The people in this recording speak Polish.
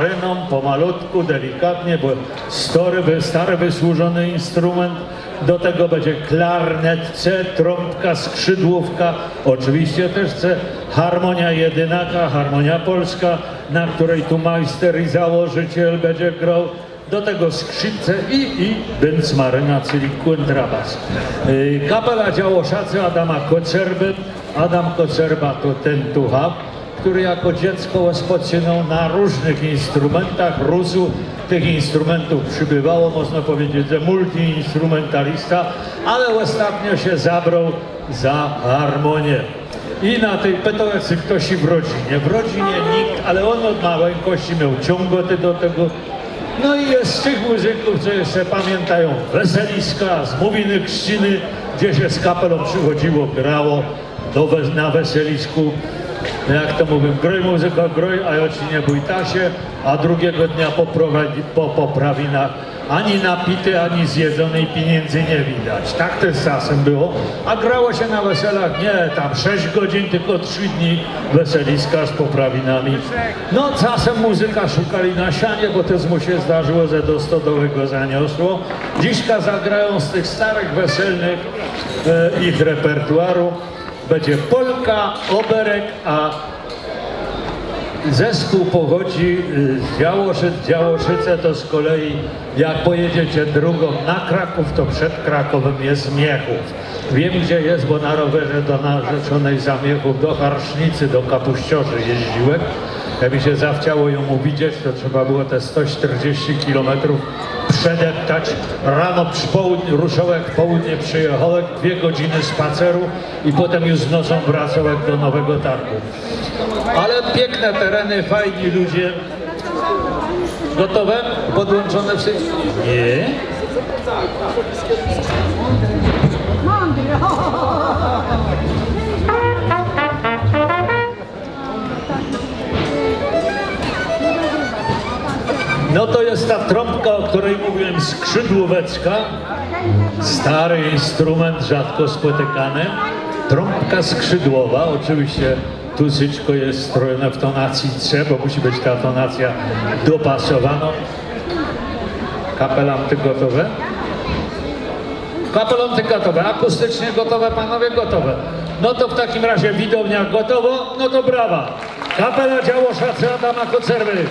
Reną pomalutku, delikatnie, bo stary, stary wysłużony instrument. Do tego będzie klarnet C, trąbka, skrzydłówka, oczywiście też C, harmonia jedynaka, harmonia polska, na której tu majster i założyciel będzie grał. Do tego skrzypce i, i bęc maryna, czyli kontrabas. Yy, Kapela Działoszacy Adama Kocerby. Adam Kocerba to ten tucha, który jako dziecko spoczynał na różnych instrumentach, rósł. Tych instrumentów przybywało, można powiedzieć, że multiinstrumentalista, ale ostatnio się zabrał za harmonię. I na tej petolecy ktoś i w rodzinie. W rodzinie nikt, ale on od maleńkości miał ciągoty do tego. No i jest z tych muzyków, co jeszcze pamiętają weseliska, z Mówiny Chrzciny, gdzie się z kapelą przychodziło, grało do, na weselisku. No Jak to mówię, groj muzyka, groj, a ja nie bój tasie, a drugiego dnia po, po poprawinach ani napity, ani zjedzonej pieniędzy nie widać. Tak też czasem było. A grało się na weselach nie tam 6 godzin, tylko 3 dni weseliska z poprawinami. No czasem muzyka szukali na sianie, bo też mu się zdarzyło, że do stodołego zaniosło. Dziśka zagrają z tych starych weselnych e, ich repertuaru. Będzie polka, oberek, a Zespół pochodzi y, z Działoszyc. Działoszyce to z kolei, jak pojedziecie drugą na Kraków, to przed Krakowem jest Miechów. Wiem gdzie jest, bo na rowerze do narzeczonej Zamiechów, do Harsznicy, do Kapuściorzy jeździłem. Jak mi się zachciało ją uwidzieć, to trzeba było te 140 kilometrów przedeptać. Rano przy południu, ruszołek, południe przyjechałek, dwie godziny spaceru i potem już z nocą wracałek do Nowego Targu. Ale piękne tereny, fajni ludzie. Gotowe? Podłączone wszystko? Nie. No to jest ta trąbka, o której skrzydłóweczka. Stary instrument, rzadko spotykany. Trąbka skrzydłowa, oczywiście tu zyczko jest strojone w tonacji C, bo musi być ta tonacja dopasowana. Kapelanty gotowe? Kapelanty gotowe, akustycznie gotowe, panowie gotowe. No to w takim razie widownia gotowo, no to brawa. Kapela Działoszacy Adama Kocerwy.